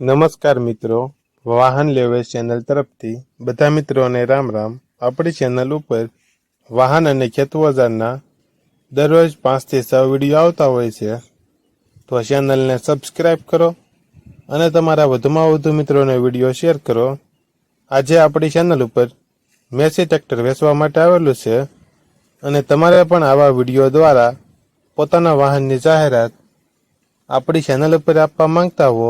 નમસ્કાર મિત્રો. વાહન લેવેશ ચેનલ તરફથી બધા મિત્રોને રામ રામ. આપણી ચેનલ ઉપર વાહન અને ખેત ઓજારના દરરોજ પાંચથી છ વીડિયો આવતા હોય છે. તો ચેનલને સબસ્ક્રાઈબ કરો અને તમારા વધુમાં વધુ મિત્રોને વીડિયો શેર કરો. આજે આપણી ચેનલ ઉપર મેસી ટ્રેક્ટર વેચવા માટે આવેલું છે અને તમારે પણ આવા વીડિયો દ્વારા પોતાના વાહનની જાહેરાત આપણી ચેનલ ઉપર આપવા માંગતા હો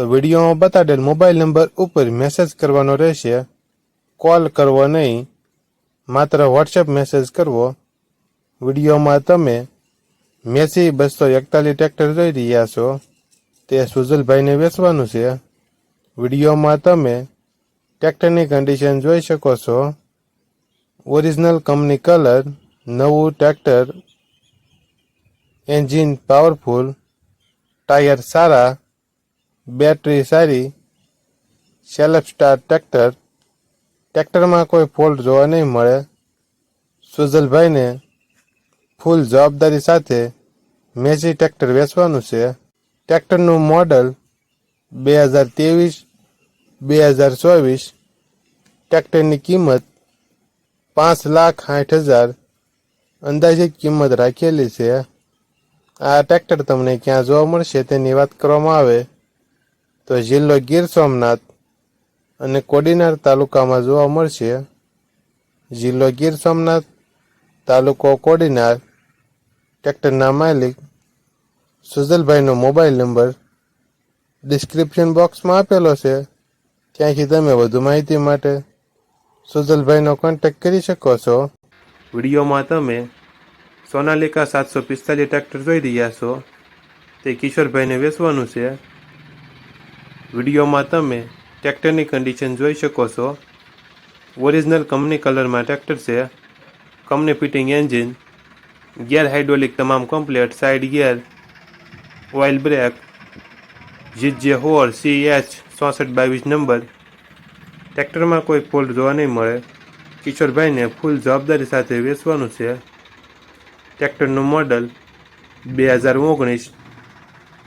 તો વિડીયોમાં બતાડેલ મોબાઈલ નંબર ઉપર મેસેજ કરવાનો રહેશે. કોલ કરવો નહીં, માત્ર વોટ્સએપ મેસેજ કરવો. વિડીયોમાં તમે મેસી બસો એકતાલીસ ટ્રેક્ટર જોઈ રહ્યા છો. તે સુજલભાઈને વેચવાનું છે. વિડીયોમાં તમે ટ્રેક્ટરની કન્ડિશન જોઈ શકો છો. ઓરિજિનલ કંપની કલર નવું ટ્રેક્ટર એન્જિન પાવરફુલ ટાયર સારા બેટરી સારી સેલ્ફ સ્ટાર ટ્રેક્ટર, ટ્રેક્ટરમાં કોઈ ફોલ્ટ જોવા નહીં મળે. સુજલભાઈને ફૂલ જવાબદારી સાથે મેસી ટ્રેક્ટર વેચવાનું છે. ટ્રેક્ટરનું મોડલ બે હજાર ત્રેવીસ, બે હજાર ચોવીસ. ટ્રેક્ટરની કિંમત પાંચ લાખ સાઠ હજાર અંદાજિત કિંમત રાખેલી છે. આ ટ્રેક્ટર તમને ક્યાં જોવા મળશે તેની વાત કરવામાં આવે. તો જિલ્લો ગીર સોમનાથ અને કોડીનાર તાલુકામાં જોવા મળશે. જિલ્લો ગીર સોમનાથ, તાલુકો કોડીનાર, ટ્રેક્ટરના માલિક, સુજલભાઈનો મોબાઈલ નંબર ડિસ્ક્રિપ્શન બોક્સમાં આપેલો છે. ત્યાંથી તમે વધુ માહિતી માટે સુજલભાઈનો કોન્ટેક્ટ કરી શકો છો. વિડીયોમાં તમે સોનાલિકા સાતસો પિસ્તાલીસ ટ્રેક્ટર જોઈ રહ્યા છો. તે કિશોરભાઈને વેચવાનું છે. વિડીયોમાં તમે ટ્રેક્ટરની કન્ડિશન જોઈ શકો છો. ઓરિજિનલ કંપની કલરમાં ટ્રેક્ટર છે. Company fitting engine gear hydraulic તમામ complete side gear oil brake GJ હોર સી એચ ચોસઠ બાવીસ નંબર. ટ્રેક્ટરમાં કોઈ ફોલ્ટ જોવા નહીં મળે. કિશોરભાઈને ફૂલ જવાબદારી સાથે વેચવાનું છે. ટ્રેક્ટરનું મોડલ બે હજાર ઓગણીસ.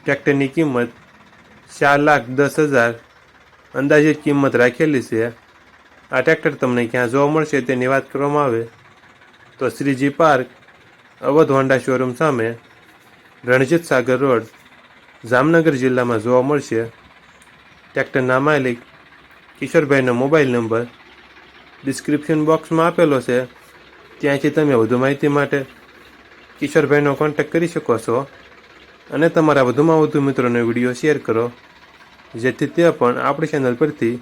ટ્રેક્ટરની કિંમત ચાર લાખ દસ હજાર અંદાજિત કિંમત રાખેલી છે. આ ટ્રેક્ટર તમને ક્યાં જોવા મળશે તેની વાત કરવામાં આવે. તો Shriji park, Awadh Honda showroom સામે રણજીત સાગર રોડ, જામનગર જિલ્લામાં જોવા મળશે. ટ્રેક્ટરના માલિક કિશોરભાઈનો મોબાઈલ નંબર ડિસ્ક્રિપ્શન બોક્સમાં આપેલો છે. ત્યાંથી તમે વધુ માહિતી માટે કિશોરભાઈનો કોન્ટેક્ટ કરી શકો છો. અને તમારા વધુમાં વધુ મિત્રોને વીડિયો શેર કરો, જેથી તે પણ આપણી ચેનલ પરથી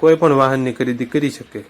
કોઈ પણ વાહનની ખરીદી કરી શકે.